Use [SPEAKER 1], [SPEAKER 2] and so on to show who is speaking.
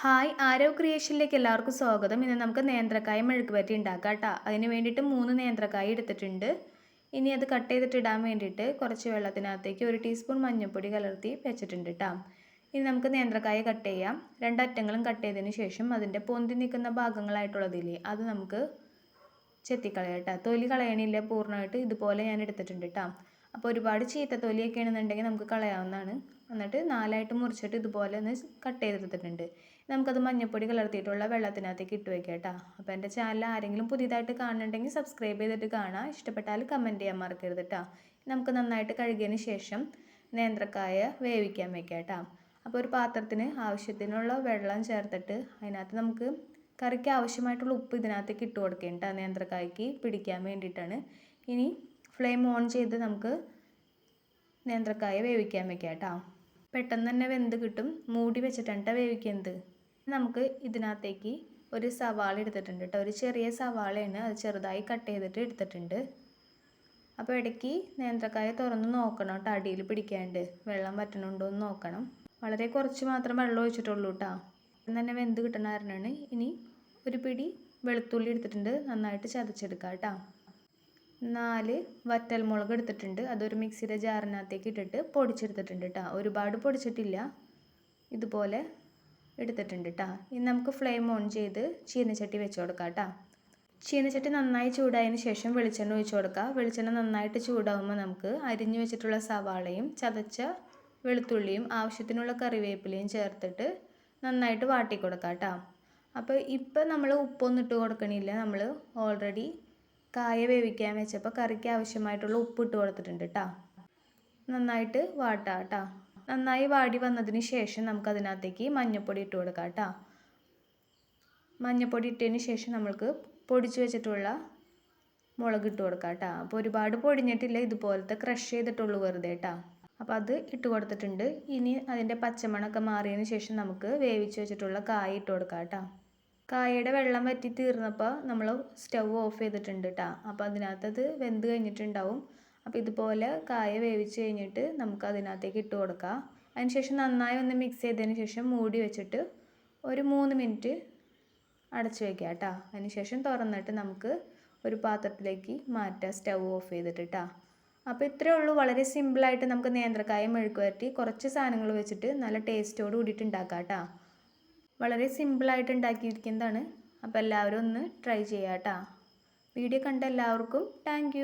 [SPEAKER 1] Hi Aarav ക്രിയേഷനിലേക്ക് എല്ലാവർക്കും സ്വാഗതം. ഇന്ന് നമുക്ക് നേന്ത്രക്കായ മെഴുക്ക് പറ്റി ഉണ്ടാക്കാം കേട്ടോ. അതിന് വേണ്ടിയിട്ട് മൂന്ന് നേന്ത്രക്കായ എടുത്തിട്ടുണ്ട്. ഇനി അത് കട്ട് ചെയ്തിട്ട് ഇടാൻ വേണ്ടിയിട്ട് കുറച്ച് വെള്ളത്തിനകത്തേക്ക് ഒരു ടീസ്പൂൺ മഞ്ഞൾപ്പൊടി കലർത്തി വെച്ചിട്ടുണ്ട് കേട്ടോ. ഇനി നമുക്ക് നേന്ത്രക്കായ കട്ട് ചെയ്യാം. രണ്ടറ്റങ്ങളും കട്ട് ചെയ്തതിന് ശേഷം അതിന്റെ പൊന്തി നിൽക്കുന്ന ഭാഗങ്ങളായിട്ടുള്ളതില്ലേ അത് നമുക്ക് ചെത്തിക്കളയാം കേട്ടോ. തൊലി കളയണില്ല പൂർണമായിട്ട് ഇതുപോലെ ഞാൻ എടുത്തിട്ടുണ്ട് കേട്ടോ. അപ്പോൾ ഒരുപാട് ചീത്ത തൊലിയൊക്കെ ആണെന്നുണ്ടെങ്കിൽ നമുക്ക് കളയാവുന്നതാണ്. എന്നിട്ട് നാലായിട്ട് മുറിച്ചിട്ട് ഇതുപോലെ ഒന്ന് കട്ട് ചെയ്തെടുത്തിട്ടുണ്ട് നമുക്കത് മഞ്ഞപ്പൊടി കലർത്തിയിട്ടുള്ള വെള്ളത്തിനകത്തേക്ക് ഇട്ട് വയ്ക്കാം കേട്ടോ. അപ്പോൾ എന്റെ ചാനൽ ആരെങ്കിലും പുതിയതായിട്ട് കാണുന്നുണ്ടെങ്കിൽ സബ്സ്ക്രൈബ് ചെയ്തിട്ട് കാണാം. ഇഷ്ടപ്പെട്ടാൽ കമന്റ് ചെയ്യാൻ മറക്കരുത് കേട്ടോ. നമുക്ക് നന്നായിട്ട് കഴുകിയതിന് ശേഷം നേന്ത്രക്കായ വേവിക്കാൻ വെക്കാം കേട്ടോ. അപ്പോൾ ഒരു പാത്രത്തിന് ആവശ്യത്തിനുള്ള വെള്ളം ചേർത്തിട്ട് അതിനകത്ത് നമുക്ക് കറിക്ക് ആവശ്യമായിട്ടുള്ള ഉപ്പ് ഇതിനകത്തേക്ക് ഇട്ട് കൊടുക്കേണ്ട. നേന്ത്രക്കായ്ക്ക് പിടിക്കാൻ വേണ്ടിയിട്ടാണ്. ഇനി ഫ്ലെയിം ഓൺ ചെയ്ത് നമുക്ക് നേന്ത്രക്കായ വേവിക്കാൻ വെക്കാം കേട്ടോ. പെട്ടെന്ന് തന്നെ വെന്ത് കിട്ടും. മൂടി വെച്ചിട്ടാണ് വേവിക്കുന്നത്. നമുക്ക് ഇതിനകത്തേക്ക് ഒരു സവാള എടുത്തിട്ടുണ്ട് കേട്ടോ ഒരു ചെറിയ സവാളയാണ് അത് ചെറുതായി കട്ട് ചെയ്തിട്ട് എടുത്തിട്ടുണ്ട്. അപ്പോൾ ഇടയ്ക്ക് നേന്ത്രക്കായ തുറന്ന് നോക്കണം കേട്ടോ അടിയിൽ പിടിക്കാണ്ട്. വെള്ളം വറ്റണുണ്ടോ എന്ന് നോക്കണം. വളരെ കുറച്ച് മാത്രം വെള്ളം ഒഴിച്ചിട്ടുള്ളൂ കേട്ടോ തന്നെ വെന്ത് കിട്ടണ കാരണമാണ് ഇനി ഒരു പിടി വെളുത്തുള്ളി എടുത്തിട്ടുണ്ട്. നന്നായിട്ട് ചതച്ചെടുക്കാം കേട്ടോ നാല് വറ്റൽമുളക് എടുത്തിട്ടുണ്ട്. അതൊരു മിക്സിയുടെ ജാറിനകത്തേക്ക് ഇട്ടിട്ട് പൊടിച്ചെടുത്തിട്ടുണ്ട് കേട്ടോ ഒരുപാട് പൊടിച്ചിട്ടില്ല. ഇതുപോലെ എടുത്തിട്ടുണ്ട് കേട്ടോ ഇനി നമുക്ക് ഫ്ലെയിം ഓൺ ചെയ്ത് ചീനച്ചട്ടി വെച്ച് കൊടുക്കാം കേട്ടോ ചീനച്ചട്ടി നന്നായി ചൂടായതിന് ശേഷം വെളിച്ചെണ്ണ ഒഴിച്ച് കൊടുക്കുക വെളിച്ചെണ്ണ നന്നായിട്ട് ചൂടാവുമ്പോൾ നമുക്ക് അരിഞ്ഞു വെച്ചിട്ടുള്ള സവാളയും ചതച്ച വെളുത്തുള്ളിയും ആവശ്യത്തിനുള്ള കറിവേപ്പിലയും ചേർത്തിട്ട് നന്നായിട്ട് വാട്ടി കൊടുക്കാം കേട്ടോ അപ്പോൾ ഇപ്പം നമ്മൾ ഉപ്പൊന്നും ഇട്ട് കൊടുക്കണില്ല. നമ്മൾ ഓൾറെഡി കായ വേവിക്കാൻ വെച്ചപ്പോൾ കറിക്ക് ആവശ്യമായിട്ടുള്ള ഉപ്പ് ഇട്ട് കൊടുത്തിട്ടുണ്ട് കേട്ടോ നന്നായിട്ട് വാട്ടാം കേട്ടോ നന്നായി വാടി വന്നതിന് ശേഷം നമുക്ക് അതിനകത്തേക്ക് മഞ്ഞൾപ്പൊടി ഇട്ട് കൊടുക്കാം കേട്ടോ മഞ്ഞൾപ്പൊടി ഇട്ടതിന് ശേഷം നമ്മൾക്ക് പൊടിച്ച് വെച്ചിട്ടുള്ള മുളക് ഇട്ട് കൊടുക്കാം കേട്ടോ അപ്പോൾ ഒരുപാട് പൊടിഞ്ഞിട്ടില്ല ഇതുപോലത്തെ ക്രഷ് ചെയ്തിട്ടുള്ളൂ വെറുതെ കേട്ടോ അപ്പോൾ അത് ഇട്ട് കൊടുത്തിട്ടുണ്ട്. ഇനി അതിന്റെ പച്ചമണമൊക്കെ മാറിയതിന് ശേഷം നമുക്ക് വേവിച്ച് വെച്ചിട്ടുള്ള കായ ഇട്ട് കൊടുക്കാം കേട്ടോ കായയുടെ വെള്ളം വറ്റി തീർന്നപ്പോൾ നമ്മൾ സ്റ്റവ് ഓഫ് ചെയ്തിട്ടുണ്ട് കേട്ടോ അപ്പോൾ അതിനകത്തത് വെന്ത് കഴിഞ്ഞിട്ടുണ്ടാവും. അപ്പോൾ ഇതുപോലെ കായ വേവിച്ച് കഴിഞ്ഞിട്ട് നമുക്ക് അതിനകത്തേക്ക് ഇട്ട് കൊടുക്കാം. അതിനുശേഷം നന്നായി ഒന്ന് മിക്സ് ചെയ്തതിന് ശേഷം മൂടി വെച്ചിട്ട് ഒരു മൂന്ന് മിനിറ്റ് അടച്ചു വയ്ക്കുക കേട്ടോ അതിനുശേഷം തുറന്നിട്ട് നമുക്ക് ഒരു പാത്രത്തിലേക്ക് മാറ്റാം സ്റ്റവ് ഓഫ് ചെയ്തിട്ട് കേട്ടോ അപ്പോൾ ഇത്രയേ ഉള്ളൂ. വളരെ സിമ്പിളായിട്ട് നമുക്ക് നേന്ത്രക്കായ മെഴുക്ക് വരട്ടി കുറച്ച് സാധനങ്ങൾ വെച്ചിട്ട് നല്ല ടേസ്റ്റോട് കൂടിയിട്ട് ഉണ്ടാക്കാം കേട്ടോ വളരെ സിമ്പിളായിട്ട് ഉണ്ടാക്കിയിരിക്കുന്നതാണ്. അപ്പോൾ എല്ലാവരും ഒന്ന് ട്രൈ ചെയ്യാം കേട്ടോ വീഡിയോ കണ്ട എല്ലാവർക്കും താങ്ക്